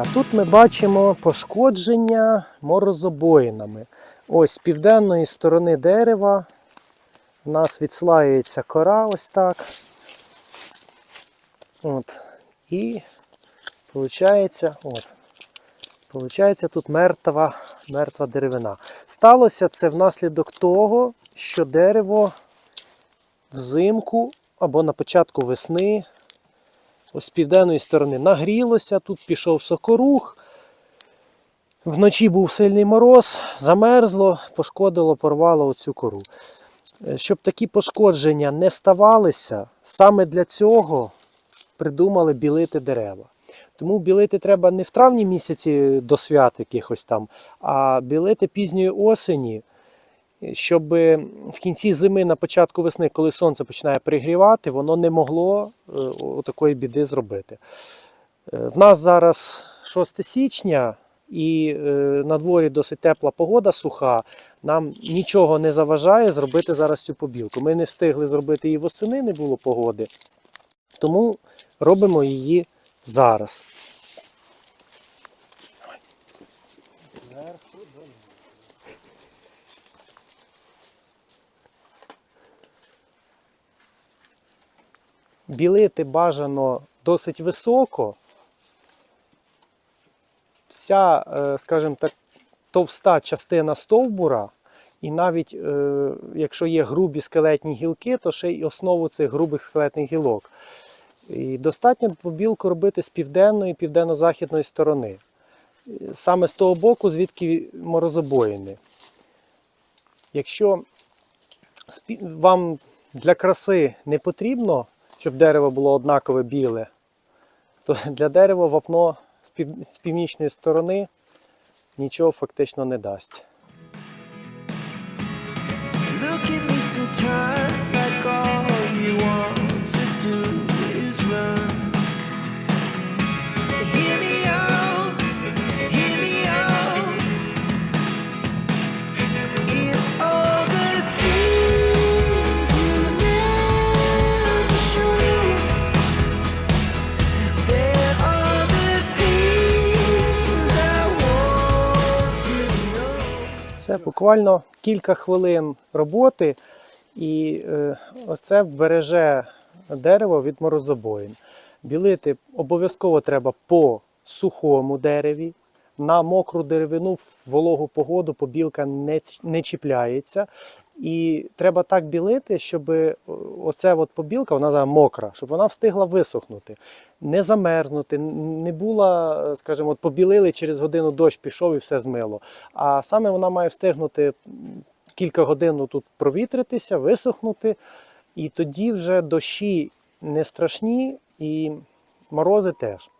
а тут ми бачимо пошкодження морозобоїнами. Ось з південної сторони дерева у нас відслаюється кора ось так. От. І виходить, от, Получається тут мертва, мертва деревина. Сталося це внаслідок того, що дерево взимку або на початку весни, ось з південної сторони, нагрілося, тут пішов сокорух. Вночі був сильний мороз, замерзло, пошкодило, порвало оцю кору. Е, Щоб такі пошкодження не ставалися, саме для цього придумали білити дерева. Тому білити треба не в травні місяці до свят якихось там, а білити пізньої осені, щоб в кінці зими, на початку весни, коли сонце починає пригрівати, воно не могло е, такої біди зробити. Е, В нас зараз 6 січня і е, на дворі досить тепла погода суха. Нам нічого не заважає зробити зараз цю побілку. Ми не встигли зробити її восени, не було погоди. Тому робимо її зараз. Білити бажано досить високо. Вся, е, скажімо так, товста частина стовбура, і навіть е, якщо є грубі скелетні гілки, то ще й основу цих грубих скелетних гілок. І достатньо побілку робити з південної, південно-західної сторони. Саме з того боку, звідки морозобоїни. Якщо вам для краси не потрібно, щоб дерево було однакове біле, то для дерева вапно з, північної сторони нічого фактично не дасть. Це буквально кілька хвилин роботи, і е, оце вбереже дерево від морозобоїн. Білити обов'язково треба по сухому дереві. На мокру деревину в вологу погоду побілка не, не чіпляється. І треба так білити, щоб е, оця от побілка, вона зараз мокра, щоб вона встигла висохнути, не замерзнути, не була, е, скажімо, от побілили через годину дощ пішов і все змило. А саме вона має встигнути кілька годин тут провітритися, висохнути, і тоді вже дощі не страшні і морози теж.